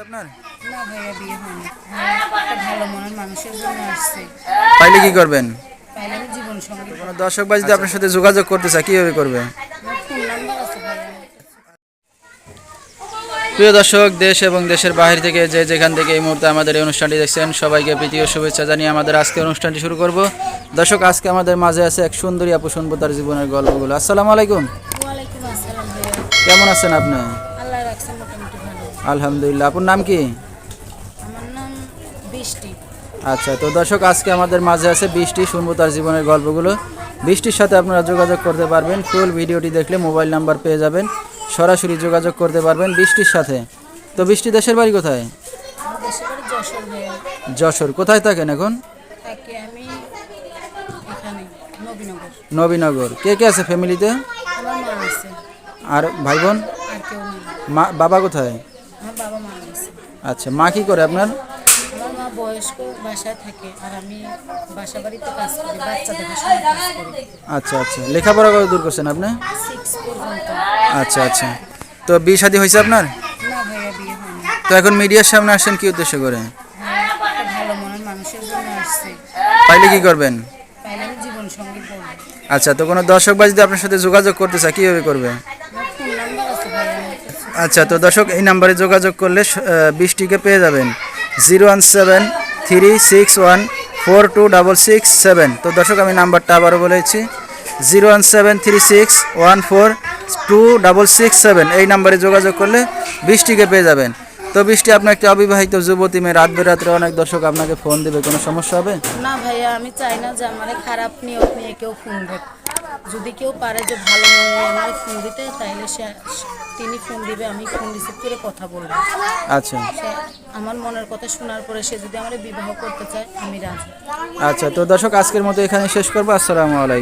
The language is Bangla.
আপনার? না ভাইয়া বিয়ে হয়নি। ভাইয়া একটা ভালো মনের মানুষের জন্য আসছে। পাইলে কি করবেন? তাইলে আমি জীবন সঙ্গী কোনো দর্শক যদি আপনার সাথে যোগাযোগ করতে চায় কীভাবে করবে? প্রিয় দর্শক দেশ এবং দেশের বাহির থেকে যে যেখান থেকে এই মুহূর্তে আমাদের এই অনুষ্ঠানটি দেখছেন সবাইকে প্রীতীয় শুভেচ্ছা জানিয়ে আমাদের আজকে অনুষ্ঠানটি শুরু করব। দর্শক আজকে আমাদের মাঝে আছে এক সুন্দরী আপু শুনব তার জীবনের গল্পগুলো। আসসালামু আলাইকুম। কেমন আছেন আপনি? আলহামদুলিল্লাহ। আপনার নাম কি? আমার নাম বৃষ্টি। আচ্ছা তো দর্শক আজকে আমাদের মাঝে আছে বৃষ্টি শুনব তার জীবনের গল্পগুলো। বৃষ্টির সাথে আপনারা যোগাযোগ করতে পারবেন ফুল ভিডিওটি দেখলে মোবাইল নাম্বার পেয়ে যাবেন সরাসরি যোগাযোগ করতে পারবেন বৃষ্টির সাথে। তো বৃষ্টি দেশের বাড়ি কোথায়? যশোর কোথায় থাকেন এখন? নবীনগর। কে কে আছে ফ্যামিলিতে আর ভাই বোন? মা বাবা কোথায়? আচ্ছা মা কি করে আপনার? আমার মা বয়স্ক বাসায় থাকে আর আমি বাসা বাড়িতে কাজ করি বাচ্চা দেখাশোনার কাজ করি। আচ্ছা আচ্ছা। লেখাপড়া করে দূর করছেন আপনি? সিক্স পর্যন্ত। আচ্ছা আচ্ছা। তো বিয়ে শাদী হয়েছে আপনার? না ভাইয়া বিয়ে হয়নি। তো এখন মিডিয়ার সামনে আসেন কি উদ্দেশ্য করে? ভাইয়া একটা ভালো মনের মানুষের জন্য আসছে। পাইলে কি করবেন? তাইলে আমি জীবন সঙ্গী করব। আচ্ছা তো কোনো দর্শক ভাই যদি আপনার সাথে যোগাযোগ করতে চায় কীভাবে করবে? আমার ফোন নাম্বার আছে ভাইয়া আমার কাছে। আচ্ছা তো দর্শক, এই নাম্বারে যোগাযোগ করলে বৃষ্টিকে পেয়ে যাবেন। Zero one seven three six one four two double six seven. তো দর্শক, আমি নাম্বারটা আবারও বলেছি। Zero one seven three six one four two double six seven. এই নাম্বারে যোগাযোগ করলে বৃষ্টিকে পেয়ে যাবেন। তো বৃষ্টি আপনার একটি অবিবাহিত যুবতী মেয়ে, রাত বেরাত্রে অনেক দর্শক আপনাকে ফোন দেবে, কোনো সমস্যা হবে? না ভাইয়া, আমি চাই না যে আমার খারাপ নিয়ত নিয়ে কেউ ফোন দেয় যদি কেউ পারে যে ভালো মনে আমার ফোন দিতে তাইলে সে তিনি ফোন দিবে আমি ফোন রিসিভ করে কথা বলব। আচ্ছা। আমার মনের কথা শোনার পরে সে যদি আমার বিবাহ করতে চায় আমি রাজি। আচ্ছা তো দর্শক আজকের মতো এখানে শেষ করব। আসসালামু আলাইকুম।